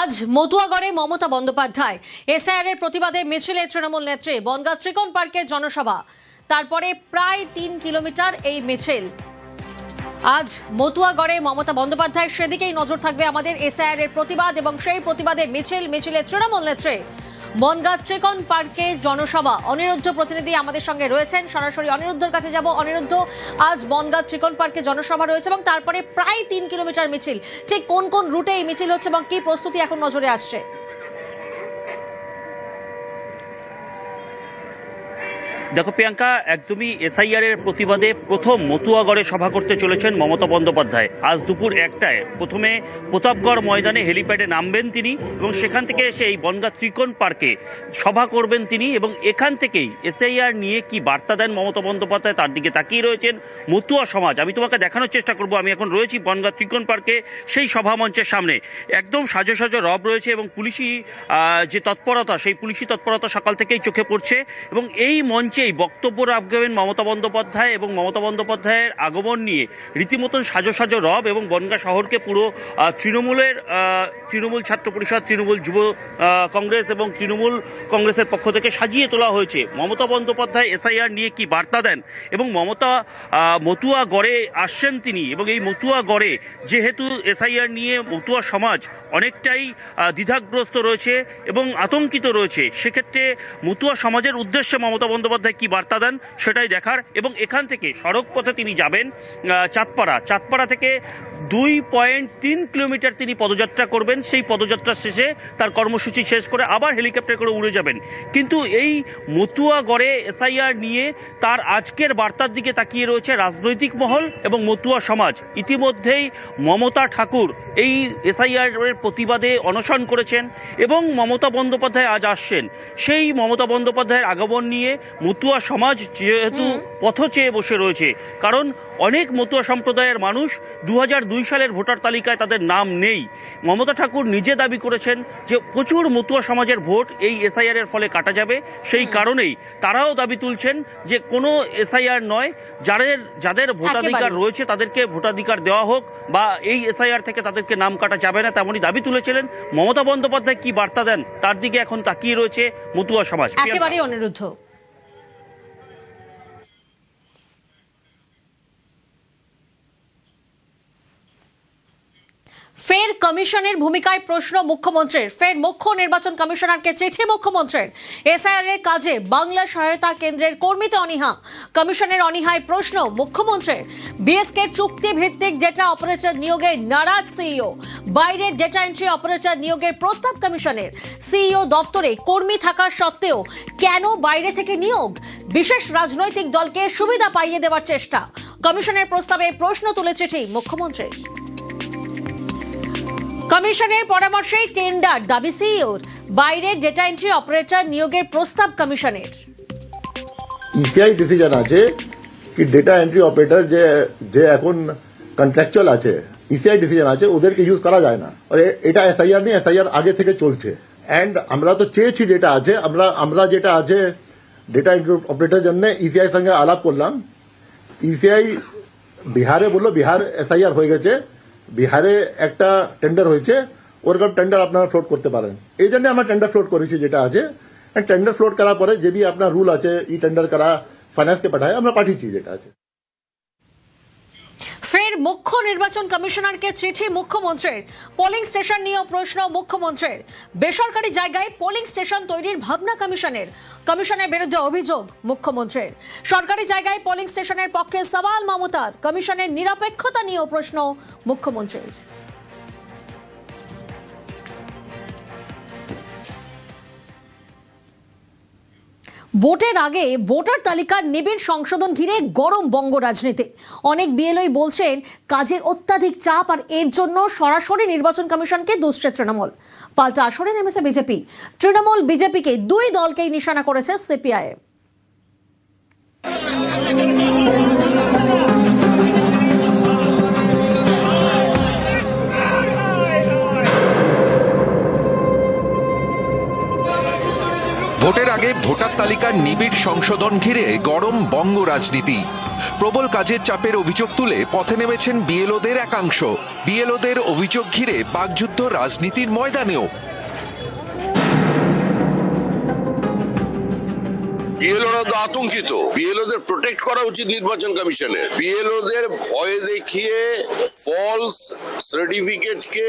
আজ মতুয়াগড়ে মমতা বন্দ্যোপাধ্যায়। এসআইআর এর প্রতিবাদে মিছিলে তৃণমূল নেত্রী বনগা ত্রিকোণ পার্কে জনসভা। তারপরে প্রায় তিন কিলোমিটার এই মিছিল। আজ মতুয়াগড়ে মমতা বন্দ্যোপাধ্যায় সেদিকেই নজর থাকবে আমাদের এসআইআর এর প্রতিবাদ এবং সেই প্রতিবাদে মিছিল মিছিলে তৃণমূল নেত্রী বনগাঁ ত্রিকোণ পার্কে জনসভা। অনিরুদ্ধ প্রতিনিধি আমাদের সঙ্গে রয়েছেন। সরাসরি অনিরুদ্ধর কাছে যাব। অনিরুদ্ধ, আজ বনগাঁ ত্রিকোণ পার্কে জনসভা রয়েছে এবং তারপরে প্রায় তিন কিলোমিটার মিছিল। ঠিক কোন কোন রুটে এই মিছিল হচ্ছে এবং কি প্রস্তুতি এখন নজরে আসছে? দেখো, প্রিয়াঙ্কা, একদমই এসআইআর এর প্রতিবাদে প্রথম মতুয়াগড়ে সভা করতে চলেছেন মমতা বন্দ্যোপাধ্যায়। আজ দুপুর একটায়। প্রথমে প্রতাপগড় ময়দানে হেলিপ্যাডে নামবেন তিনি এবং সেখান থেকে এসে এই বনগা ত্রিকোণ পার্কে সভা করবেন তিনি এবং এখান থেকেই এসআইআর নিয়ে কি বার্তা দেন মমতা বন্দ্যোপাধ্যায় তার দিকে তাকিয়ে রয়েছেন মতুয়া সমাজ। আমি তোমাকে দেখানোর চেষ্টা করব। আমি এখন রয়েছি বনগা ত্রিকোণ পার্কে, সেই সভা মঞ্চের সামনে। একদম সাজো সাজো রব রয়েছে এবং পুলিশি যে তৎপরতা, সেই পুলিশি তৎপরতা সকাল থেকেই চোখে পড়ছে এবং এই মঞ্চেই বক্তব্য রাখবেন মমতা বন্দ্যোপাধ্যায় এবং মমতা বন্দ্যোপাধ্যায়ের আগমন নিয়ে। রীতিমতন সাজো সাজো রব এবং বনগা শহরকে পুরো তৃণমূলের তৃণমূল ছাত্র পরিষদ, তৃণমূল যুব কংগ্রেস এবং তৃণমূল কংগ্রেসের পক্ষ থেকে সাজিয়ে তোলা হয়েছে। মমতা বন্দ্যোপাধ্যায় এসআইআর নিয়ে কি বার্তা দেন? এবং মমতা মতুয়া গড়ে আসছেন তিনি এবং এই মতুয়া গড়ে যেহেতু এসআইআর নিয়ে মতুয়া সমাজ অনেকটাই দ্বিধাগ্রস্ত রয়েছে এবং আতঙ্কিত রয়েছে, সেক্ষেত্রে মতুয়া সমাজের উদ্দেশ্যে মমতা বন্দ্যোপাধ্যায় কি বার্তা দেন সেটাই দেখার এবং এখান থেকে সড়ক পথে তিনি যাবেন চাঁদপাড়া। চাঁদপাড়া থেকে দুই পয়েন্ট তিন কিলোমিটার তিনি পদযাত্রা করবেন। সেই পদযাত্রা শেষে তার কর্মসূচি শেষ করে আবার হেলিকপ্টার করে উড়ে যাবেন। কিন্তু এই মতুয়া গড়ে এসআইআর নিয়ে তার আজকের বার্তার দিকে তাকিয়ে রয়েছে রাজনৈতিক মহল এবং মতুয়া সমাজ। ইতিমধ্যেই মমতা ঠাকুর এই এসআইআর এর প্রতিবাদে অনশন করেছেন এবং মমতা বন্দ্যোপাধ্যায় আজ আসছেন। সেই মমতা বন্দ্যোপাধ্যায়ের আগমন নিয়ে মতুয়া সমাজ যেহেতু পথ চেয়ে বসে রয়েছে কারণ অনেক মতুয়া সম্প্রদায়ের মানুষ দু দুই সালের ভোটার তালিকায় তাদের নাম নেই। মমতা ঠাকুর নিজে দাবি করেছেন যে প্রচুর মতুয়া সমাজের ভোট এই এসআইআর এর ফলে কাটা যাবে। সেই কারণেই তারাও দাবি তুলছেন যে কোনো এসআইআর নয় যাদের যাদের ভোটাধিকার রয়েছে তাদেরকে ভোটাধিকার দেওয়া হোক বা এই এসআইআর থেকে তাদেরকে নাম কাটা যাবে না তেমনই দাবি তুলেছিলেন। মমতা বন্দ্যোপাধ্যায় কি বার্তা দেন তার দিকে এখন তাকিয়ে রয়েছে মতুয়া সমাজ। একেবারেই অনিরুদ্ধ। ফের কমিশনের ভূমিকায় প্রশ্ন মুখ্যমন্ত্রীর। ফের মুখ্য নির্বাচন কমিশনারকে চিঠি মুখ্যমন্ত্রীর। এসআইআর এর কাজে বাংলা সহায়তা কেন্দ্রের কর্মীতে অনীহা। কমিশনের অনীহায় প্রশ্ন মুখ্যমন্ত্রীর। বিএসকের চুক্তি ভিত্তিক ডেটা অপারেটর নিয়োগের নারাজ সিইও। বাইরের ডেটা এন্ট্রি অপারেটর নিয়োগের প্রস্তাব কমিশনের। সিইও দফতরে কর্মী থাকার সত্ত্বেও কেন বাইরে থেকে নিয়োগ? বিশেষ রাজনৈতিক দলকে সুবিধা পাইয়ে দেওয়ার চেষ্টা। কমিশনের প্রস্তাবে প্রশ্ন তুলে চিঠি মুখ্যমন্ত্রীর কমিশনের পরামর্শে টেন্ডার, দাবি সিইওর বাইরের ডেটা এন্ট্রি অপারেটর নিয়োগের প্রস্তাব কমিশনের। ইসিআই ডিসিশন আছে কি ডেটা এন্ট্রি অপারেটর যে যে এখন কন্ট্রাকচুয়াল আছে ইসিআই ডিসিশন আছে, ওদেরকে ইউজ করা যায় না। এটা এসআইআর নেই এসআইআর আগে থেকে চলছে। অ্যান্ড আমরা তো চেয়েছি যেটা আছে, আমরা আমরা যেটা আছে ডেটা এন্ট্রি অপারেটর জন্য ইসিআই সঙ্গে আলাপ করলাম। ইসিআই বিহারে বলল, বিহার এসআইআর হয়ে গেছে। বিহারে একটা টেন্ডার হয়েছে ওরকম টেন্ডার আপনারা ফ্লোট করতে পারেন। এই জন্য আমরা টেন্ডার ফ্লোট করেছি যেটা আছে। টেন্ডার ফ্লোট করার পরে যে বি আপনার রুল আছে ই টেন্ডার করা ফাইন্যান্সকে পাঠায়, আমরা পাঠিয়েছি যেটা আছে। ফের মুখ্য নির্বাচন কমিশনারকে চিঠি মুখ্যমন্ত্রীর। পোলিং স্টেশন নিয়েও প্রশ্ন মুখ্যমন্ত্রীর। বেসরকারি জায়গায় পোলিং স্টেশন তৈরির ভাবনা কমিশনের। কমিশনের বিরুদ্ধে অভিযোগ মুখ্যমন্ত্রীর। সরকারি জায়গায় পোলিং স্টেশনের পক্ষে সওয়াল মমতার। কমিশনের নিরপেক্ষতা নিয়েও প্রশ্ন মুখ্যমন্ত্রীর। ভোটের আগে ভোটার তালিকার নিবিড় সংশোধন ঘিরে গরম বঙ্গ রাজনীতি। অনেক বিএলওই বলছেন, কাজের অত্যাধিক চাপ আর এর জন্য সরাসরি নির্বাচন কমিশনকে দুষছে তৃণমূল। পাল্টা আসরে নেমেছে বিজেপি। তৃণমূল বিজেপিকে দুই দলকেই নিশানা করেছে সিপিআইএম। ভোটের আগে ভোটার তালিকার নিবিড় সংশোধন ঘিরে গরম বঙ্গ রাজনীতি। প্রবল কাজের চাপের অভিযোগ তুলে পথে নেমেছেন বিএলওদের একাংশ। বিএলওদের অভিযোগ ঘিরে বাগযুদ্ধ রাজনীতির ময়দানেও বিএলওরা তো আতঙ্কিত। বিএলওদের প্রোটেক্ট করা উচিত নির্বাচন কমিশনের। বিএলওদের ভয় দেখিয়ে ফলস সার্টিফিকেটকে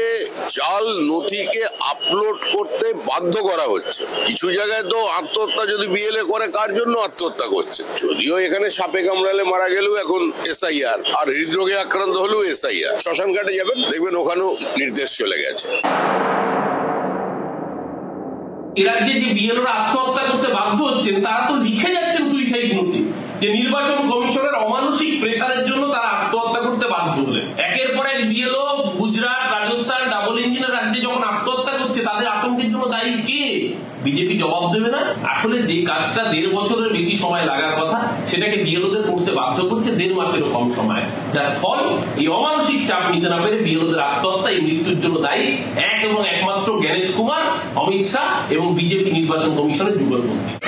জাল নথিকে আপলোড করতে বাধ্য করা হচ্ছে। কিছু জায়গায় তো আত্মহত্যা যদি বিএলএ করে, কার জন্য আত্মহত্যা করছে? যদিও এখানে সাপে কামড়ালে মারা গেলেও এখন এসআইআর আর হৃদরোগে আক্রান্ত হলেও এসআইআর শ্মশান ঘাটে যাবেন, দেখবেন ওখানেও নির্দেশ চলে গেছে। এ যে বিএলওরা আত্মহত্যা করতে বাধ্য হচ্ছেন, তারা তো লিখে যাচ্ছেন সুইসাইড নোটে যে নির্বাচন কমিশনের অমানসিক প্রেসারের জন্য তারা আত্মহত্যা করতে বাধ্য হলেন একের পর এক বিএলও গুজরাট রাজস্থান ডাবল ইঞ্জিনের রাজ্যে যখন আত্মহত্যা করছে তাদের আতঙ্কের জন্য দায়ী কে বিজেপি জবাব দেবে না আসলে যে কাজটা দেড় বছরের বেশি সময় লাগার কথা, সেটাকে বিএলওদের করতে বাধ্য করছে দেড় মাসেরও কম সময়। যার ফল, এই অমানসিক চাপ নিতে না পেরে বিএলওদের আত্মহত্যা, এই মৃত্যুর জন্য দায়ী এক এবং একমাত্র জ্ঞানেশ কুমার, অমিত শাহ এবং বিজেপি নির্বাচন কমিশনের যুগলবন্দী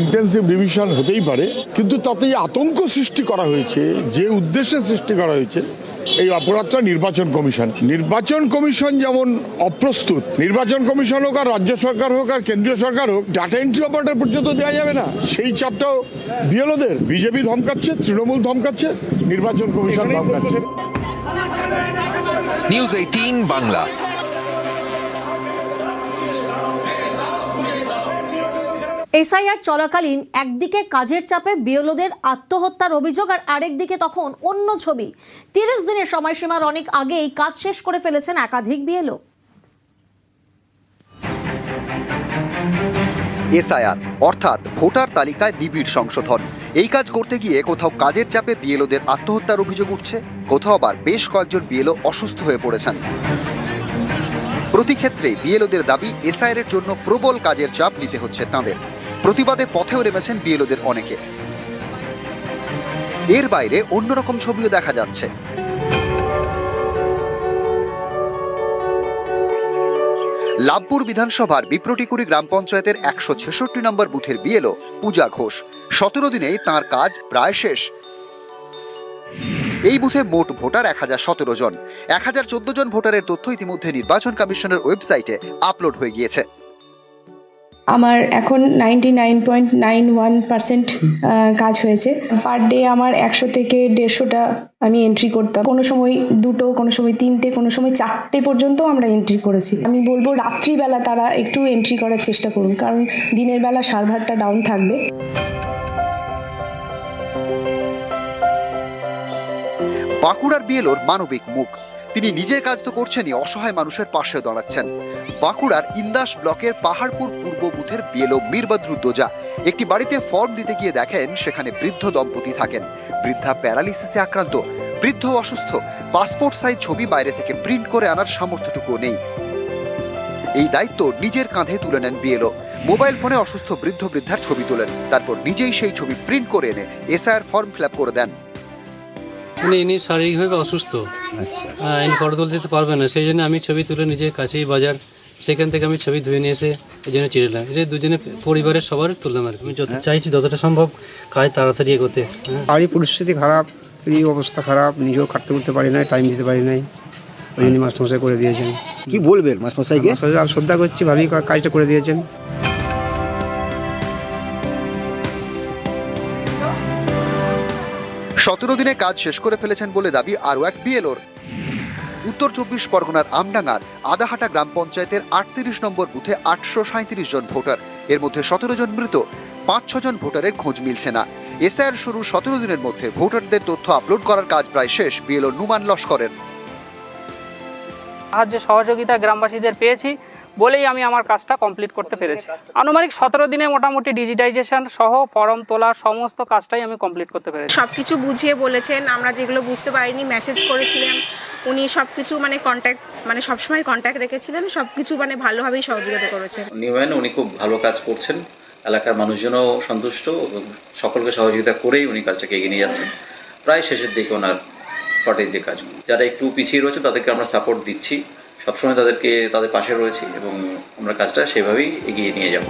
ইন্টেন্সিভ রিভিশন হতেই পারে কিন্তু তাতে আতঙ্ক সৃষ্টি করা হয়েছে যে উদ্দেশ্যে সৃষ্টি করা হয়েছে এই অপরাধটা নির্বাচন কমিশন। নির্বাচন কমিশন যেমন অপ্রস্তুত নির্বাচন কমিশন হোক আর রাজ্য সরকার হোক আর কেন্দ্রীয় সরকার হোক ডাটা এন্ট্রি অপারেটর পর্যন্ত দেওয়া যাবে না। সেই চাপটাও বিএলওদের। বিজেপি ধমকাচ্ছে তৃণমূল ধমকাচ্ছে নির্বাচন commission ধমকাচ্ছে। News eighteen Bangla. SIR চলাকালীন একদিকে কাজের চাপে বিএলওদের আত্মহত্যার অভিযোগ আর আরেকদিকে তখন অন্য ছবি। তিরিশ দিনের সময়সীমার অনেক আগেই কাজ শেষ করে ফেলেছেন একাধিক বিএলও। এসআইআর, অর্থাৎ ভোটার তালিকায় নিবিড় সংশোধন। এই কাজ করতে গিয়ে কোথাও কাজের চাপে বিএলওদের আত্মহত্যার অভিযোগ উঠছে। কোথাও আবার বেশ কয়েকজন বিএলও অসুস্থ হয়ে পড়েছেন। প্রতি ক্ষেত্রে বিএলওদের দাবি এসআইআর এর জন্য প্রবল কাজের চাপ নিতে হচ্ছে তাঁদের। প্রতিবাদে পথেও নেমেছেন বিএলওদের অনেকে। এর বাইরে অন্যরকম ছবিও দেখা যাচ্ছে। লাভপুর বিধানসভার বিপ্রটিকুড়ি গ্রাম পঞ্চায়েতের একশো ছেষট্টি নম্বর বুথের বিএলও পূজা ঘোষ। সতেরো দিনেই তাঁর কাজ প্রায় শেষ। এই বুথে মোট ভোটার এক হাজার সতেরো জন। এক হাজার চোদ্দ জন ভোটারের তথ্য ইতিমধ্যে নির্বাচন কমিশনের ওয়েবসাইটে আপলোড হয়ে গিয়েছে। আমার এখন ninety nine point nine one percent কাজ হয়েছে। পার ডে আমার একশো থেকে দেড়শোটা আমি এন্ট্রি করতাম। কোনো সময় দুটো কোনো সময় তিনটে কোনো সময় চারটে পর্যন্ত আমরা এন্ট্রি করেছি। আমি বলব রাত্রিবেলা তারা একটু এন্ট্রি করার চেষ্টা করুন কারণ দিনের বেলা সার্ভারটা ডাউন থাকবে। বাঁকুড়ার বিএলওর মানবিক মুখ। তিনি নিজের কাজ তো করছেনই, অসহায় মানুষের পাশে দাঁড়াচ্ছেন। বাঁকুড়ার ইন্দাস ব্লকের পাহাড়পুর পূর্ব বুথের বিএলও মীরবদ্রুদ্দোজা একটি বাড়িতে ফর্ম দিতে গিয়ে দেখেন সেখানে বৃদ্ধ দম্পতি থাকেন। বৃদ্ধা প্যারালিসিসে আক্রান্ত, বৃদ্ধ অসুস্থ, পাসপোর্ট সাইজ ছবি বাইরে থেকে প্রিন্ট করে আনার সামর্থ্যটুকু নেই। এই দায়িত্ব নিজের কাঁধে তুলে নেন বিএলও। মোবাইল ফোনে অসুস্থ বৃদ্ধ বৃদ্ধার ছবি তোলেন, তারপর নিজেই সেই ছবি প্রিন্ট করে এনে এসআইআর ফর্ম ফিল করে দেন। মানে ইনি শারীরিকভাবে অসুস্থ। হ্যাঁ, ইনি ফটো তুলতে দিতে পারবেন না। সেই জন্য আমি ছবি তুলে নিজের কাছেই বাজার সেখান থেকে আমি ছবি ধুয়ে নিয়ে এসে এই জন্য চিড়লাম এটা দুজনে পরিবারের সবার তুললাম আর কি। আমি যত চাইছি যতটা সম্ভব কাজ তাড়াতাড়ি এ করতে হ্যাঁ। বাড়ির পরিস্থিতি খারাপ এই অবস্থা খারাপ নিজেও খাটতে করতে পারি নাই টাইম দিতে পারি নাই। ওই জন্য মাস্টারমশাই করে দিয়েছেন। কি বলবেন মাস্টারমশাই আর শ্রদ্ধা করছি ভালোই কা- কাজটা করে দিয়েছেন। সতেরো দিনে কাজ শেষ করে ফেলেছেন বলে দাবি আরও এক বিএলওর। উত্তর চব্বিশ পরগনার আমডাঙ্গার আদাহাটা গ্রাম পঞ্চায়েতের আটত্রিশ নম্বর বুথে আটশো সাঁত্রিশ জন ভোটার। এর মধ্যে সতেরো জন মৃত, পাঁচ ছজন ভোটারের খোঁজ মিলছে না। এসআইআর শুরু সতেরো দিনের মধ্যে। ভোটারদের তথ্য আপলোড করার কাজ প্রায় শেষ, বিএলও নুমান লস্করের। সাহায্য সহযোগিতা গ্রামবাসীদের পেয়েছি। বলেই আমি আমার কাজটা কমপ্লিট করতে পেরেছি। আনুমানিক সতেরো দিনে মোটামুটি ডিজিটাইজেশন সহ ফর্ম তোলা সমস্ত কাজটাই আমি কমপ্লিট করতে পেরেছি। সব কিছু বুঝিয়ে বলেছেন আমরা যেগুলো বুঝতে পারিনি মেসেজ করেছিলাম উনি সব কিছু মানে কন্ট্যাক্ট মানে সবসময় কন্ট্যাক্ট রেখেছিলেন সব কিছু মানে ভালোভাবেই সহযোগিতা করেছেন। নিউম্যান উনি খুব ভালো কাজ করছেন এলাকার মানুষজনও সন্তুষ্ট এবং সকলকে সহযোগিতা করেই উনি কাজটাকে এগিয়ে নিয়ে যাচ্ছেন। প্রায় শেষের দিকে ওনার পার্টির যে কাজ যারা একটু পিছিয়ে রয়েছে তাদেরকে আমরা সাপোর্ট দিচ্ছি। সবসময় তাদেরকে তাদের পাশে রয়েছি এবং আমরা কাজটা সেভাবেই এগিয়ে নিয়ে যাব।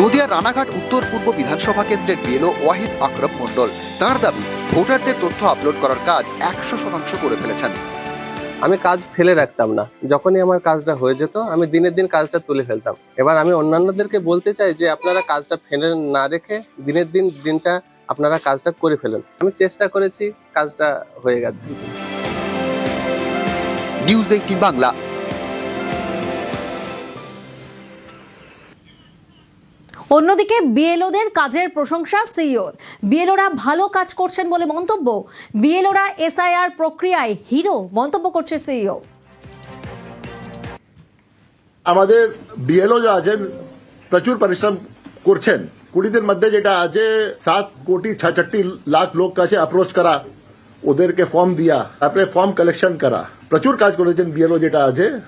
নদিয়ার রানাঘাট উত্তর পূর্ব বিধানসভা কেন্দ্রের বিএলও ওয়াহিদ আকরম মণ্ডল তার দাবি ভোটারদের তথ্য আপলোড করার কাজ একশো শতাংশ করে ফেলেছেন। আমি কাজ ফেলে রাখতাম না। যখনই আমার কাজটা হয়ে যেত আমি দিনের দিন কাজটা তুলে ফেলতাম। এবার আমি অন্যান্যদেরকে বলতে চাই যে আপনারা কাজটা ফেলে না রেখে দিনের দিন দিনটা আপনারা কাজটা করে ফেলেন। আমি চেষ্টা করেছি কাজটা হয়ে গেছে। নিউজ এইটিন বাংলা অন্যদিকে বিএলওদের কাজের প্রশংসা সিইওর বিএলওরা ভালো কাজ করছেন বলে মন্তব্য। বিএলওরা এসআইআর প্রক্রিয়ায় হিরো মন্তব্য করছে সিইও। আমাদের বিএলও যা আছেন প্রচুর পরিশ্রম করছেন। কুড়িদের মধ্যে যেটা আছে, সাত কোটি ছাষট্টি লাখ লোক কাছে অ্যাপ্রোচ করা, ওদেরকে ফর্ম দিয়া, তারপরে ফর্ম কালেকশন করা। প্রচুর কাজ করেছেন বিএলও যেটা আছে,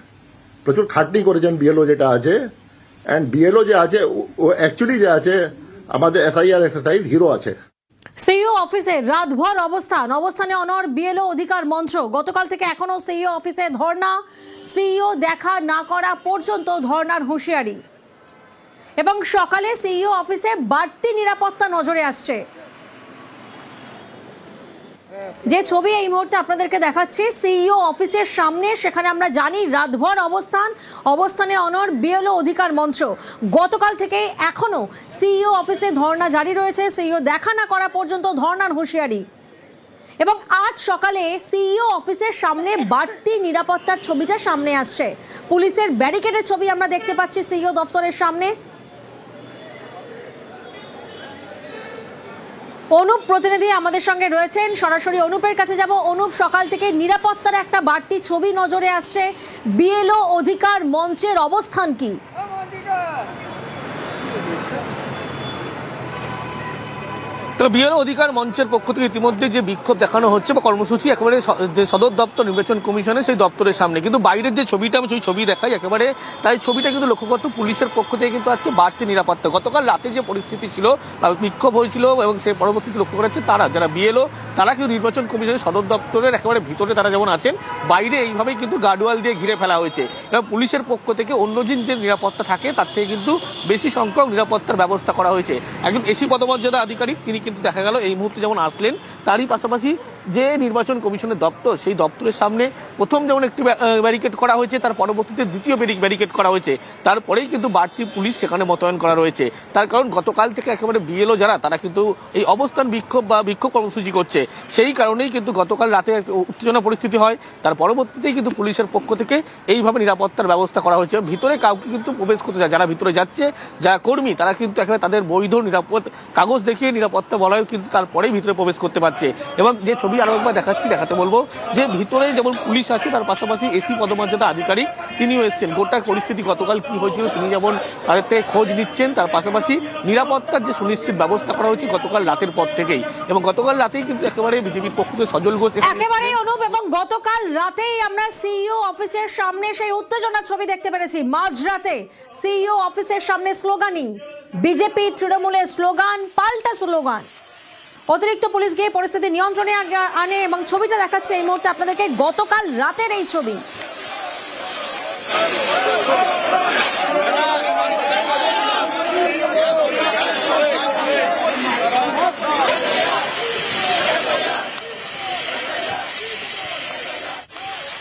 প্রচুর খাটনি করেছেন বিএলও যেটা আছে অ্যান্ড বিএলও যে আছে, ও- অ্যাকচুয়ালি যে আছে, আমাদের এসআইআর এসএসআই হিরো আছে। সিইও অফিসে রাতভর অবস্থান। অবস্থানে অনর বিএলও অধিকার মঞ্চ গতকাল থেকে এখনও সিইও অফিসে ধর্ণা। সিইও দেখা না করা পর্যন্ত ধর্ণার হুঁশিয়ারি। এবং সকালে সিইও অফিসে বাড়তি নিরাপত্তা নজরে আসছে। যে ছবি এই মুহূর্তে আপনাদেরকে দেখাচ্ছি, সিইও অফিসের সামনে, সেখানে আমরা জানি রাতভর অবস্থান। অবস্থানে অনর বিএলও অধিকার মঞ্চ। গতকাল থেকে এখনও সিইও অফিসে ধর্না জারি রয়েছে। সিইও দেখা না করা পর্যন্ত ধর্নার হুঁশিয়ারি। এবং আজ সকালে সিইও অফিসের সামনে বাড়তি নিরাপত্তার ছবিটা সামনে আসছে। পুলিশের ব্যারিকেডের ছবি আমরা দেখতে পাচ্ছি সিইও দফতরের সামনে। অনুপ প্রতিনিধি আমাদের সঙ্গে রয়েছেন। সরাসরি অনুপের কাছে যাব। অনুপ, সকাল থেকে নিরাপত্তার একটা বাড়তি ছবি নজরে আসছে। বিএলও অধিকার মঞ্চের অবস্থান কি? তো বিএল অধিকার মঞ্চের পক্ষ থেকে ইতিমধ্যে যে বিক্ষোভ দেখানো হচ্ছে বা কর্মসূচি, একেবারে যে সদর দপ্তর নির্বাচন কমিশনের সেই দপ্তরের সামনে। কিন্তু বাইরের যে ছবিটা, আমি সেই ছবি দেখাই, একেবারে তাই ছবিটা কিন্তু লক্ষ্য করতে পুলিশের পক্ষ থেকে কিন্তু আজকে বাড়তি নিরাপত্তা। গতকাল রাতে যে পরিস্থিতি ছিল বিক্ষোভ হয়েছিল এবং সেই পরবর্তীতে লক্ষ্য করেছে তারা, যারা বিএলও, তারা কিন্তু নির্বাচন কমিশনের সদর দপ্তরের একেবারে ভিতরে তারা যেমন আছেন, বাইরে এইভাবেই কিন্তু গার্ডওয়াল দিয়ে ঘিরে ফেলা হয়েছে। এবং পুলিশের পক্ষ থেকে অন্যদিন যে নিরাপত্তা থাকে, তার থেকে কিন্তু বেশি সংখ্যক নিরাপত্তার ব্যবস্থা করা হয়েছে। একজন এসি পদমর্যাদা আধিকারিক, তিনি কিন্তু দেখা গেল এই মুহূর্তে যেমন আসলেন তারই পাশাপাশি যে নির্বাচন কমিশনের দপ্তর, সেই দপ্তরের সামনে প্রথম যেমন একটি ব্যারিকেড করা হয়েছে, তার পরবর্তীতে দ্বিতীয় ব্যারিকেড করা হয়েছে। তারপরেই কিন্তু বাড়তি পুলিশ সেখানে মোতায়েন করা রয়েছে। তার কারণ গতকাল থেকে একেবারে বিএলও যারা, তারা কিন্তু এই অবস্থান বিক্ষোভ বা বিক্ষোভ কর্মসূচি করছে। সেই কারণেই কিন্তু গতকাল রাতে উত্তেজনা পরিস্থিতি হয়। তার পরবর্তীতেই কিন্তু পুলিশের পক্ষ থেকে এইভাবে নিরাপত্তার ব্যবস্থা করা হয়েছে। ভিতরে কাউকে কিন্তু প্রবেশ করতে যায়, যারা ভিতরে যাচ্ছে, যারা কর্মী, তারা কিন্তু একেবারে তাদের বৈধ নিরাপদ কাগজ দেখিয়ে নিরাপত্তা বলয় কিন্তু তারপরেই ভিতরে প্রবেশ করতে পারছে। এবং যে ছবি আরও একবার দেখাচ্ছি, দেখাতে বলব। যে ভিতরে যেমন পুলিশ আছে, তার পাশাপাশি এসি পদমর্যাদা আধিকারিক, তিনিও এসেছেন। গোটা পরিস্থিতি গতকাল কি হয়েছিল তিনি যেমন তাদের খোঁজ নিচ্ছেন, তার পাশাপাশি নিরাপত্তার যে সুনিশ্চিত ব্যবস্থা করা হয়েছে গতকাল রাতের পর থেকেই। এবং গতকাল রাতেই কিন্তু একেবারে বিজেপির পক্ষ থেকে সজল ঘোষ একেবারেই অনুপ এবং গতকাল রাতেই আমরা সিইও অফিসের সামনে সেই উত্তেজনার ছবি দেখতে পেরেছি। মাঝরাতে সিইও অফিসের সামনে স্লোগানিং। বিজেপি তৃণমূলের স্লোগান, পাল্টা স্লোগান। অতিরিক্ত পুলিশ গিয়ে পরিস্থিতি নিয়ন্ত্রণে আনে এবং ছবিটা দেখাচ্ছে এই মুহূর্তে আপনাদেরকে গতকাল রাতের এই ছবি।